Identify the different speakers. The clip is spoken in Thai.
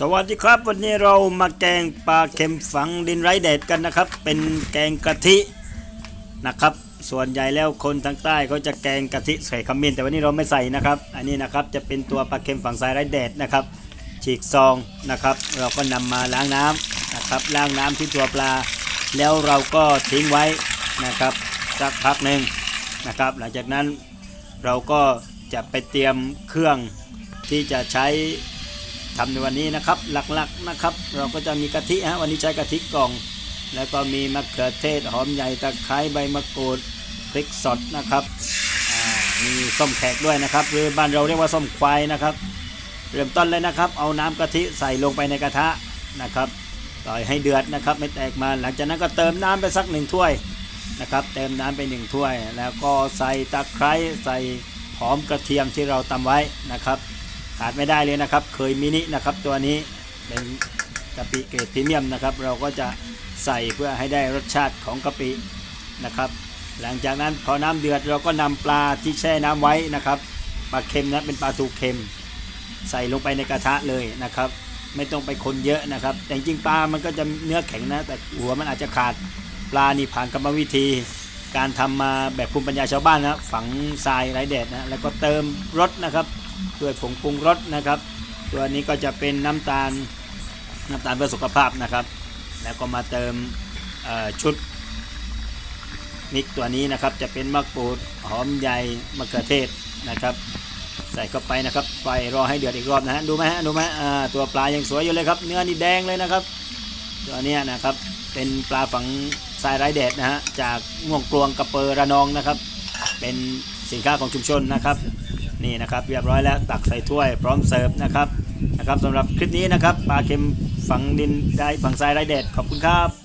Speaker 1: สวัสดีครับ วันนี้เรามาแกงปลาเค็มฝังดินไร้แดดกันนะครับ เป็นแกงกะทินะครับ ส่วนใหญ่แล้วคนทางใต้เขาจะแกงกะทิใส่ขมิ้นแต่วันนี้เราไม่ใส่นะครับ อันนี้นะครับจะเป็นตัวปลาเค็มฝังทรายไร้แดดนะครับ ฉีกซองนะครับ เราก็นำมาล้างน้ำนะครับ ล้างน้ำที่ตัวปลา แล้วเราก็ทิ้งไว้นะครับสักพักหนึ่งนะครับ หลังจากนั้นเราก็จะไปเตรียมเครื่องที่จะใช้ ทำในวันนี้นะครับหลักๆนะครับ เราก็จะมีกะทิฮะวันนี้ใช้กะทิกล่อง แล้วก็มีมะเขือเทศหอมใหญ่ตะไคร้ใบมะกรูดพริกสดนะครับมีส้มแขกด้วยนะครับหรือบ้านเราเรียกว่าส้มควายนะครับ เริ่มต้นเลยนะครับ เอาน้ำกะทิใส่ลงไปในกระทะนะครับปล่อยให้เดือดนะครับไม่แตกมันหลังจากนั้นก็เติมน้ำไปสักหนึ่งถ้วยนะครับเติมน้ำไปหนึ่งถ้วย แล้วก็ใส่ตะไคร้ใส่หอมกระเทียมที่เราตำไว้นะครับ ขาดไม่ได้เลยนะครับ เคยมินินะครับตัวนี้เป็นกะปิเกรดพรีเมียมนะครับ เราก็จะใส่เพื่อให้ได้รสชาติของกะปินะครับ หลังจากนั้นพอน้ำเดือดเราก็นำปลาที่แช่น้ำไว้นะครับปลาเค็มนะเป็นปลาทูเค็ม ใส่ลงไปในกระทะเลยนะครับ ไม่ต้องไปคนเยอะนะครับ แต่จริงปลามันก็จะเนื้อแข็งนะ แต่หัวมันอาจจะขาดปลานี่ผ่านกรรมวิธี การทำมาแบบภูมิปัญญาชาวบ้านนะฝังทรายไร้แดดนะแล้วก็เติมรสนะครับด้วยผงปรุงรสนะครับ ตัวนี้ก็จะเป็นน้ำตาลน้ำตาลเพื่อสุขภาพนะครับ แล้วก็มาเติมชุดมิกตัวนี้นะครับจะเป็นมะกรูดหอมใหญ่มะเขือเทศนะครับ ใส่เข้าไปนะครับไปรอให้เดือดอีกรอบนะฮะดูไหมฮะดูไหมตัวปลายังสวยอยู่เลยครับ เนื้อนี่แดงเลยนะครับ ตัวนี้นะครับเป็นปลาฝัง ทรายไร้แดดนะฮะจากง่วงกลวงกระเปอระนองนะครับ เป็นสินค้าของชุมชนนะครับนี่นะครับเรียบร้อยแล้วตักใส่ถ้วยพร้อมเสิร์ฟนะครับนะครับสำหรับคลิปนี้นะครับปลาเค็มฝังดินได้ฝังทรายไร้แดดขอบคุณครับ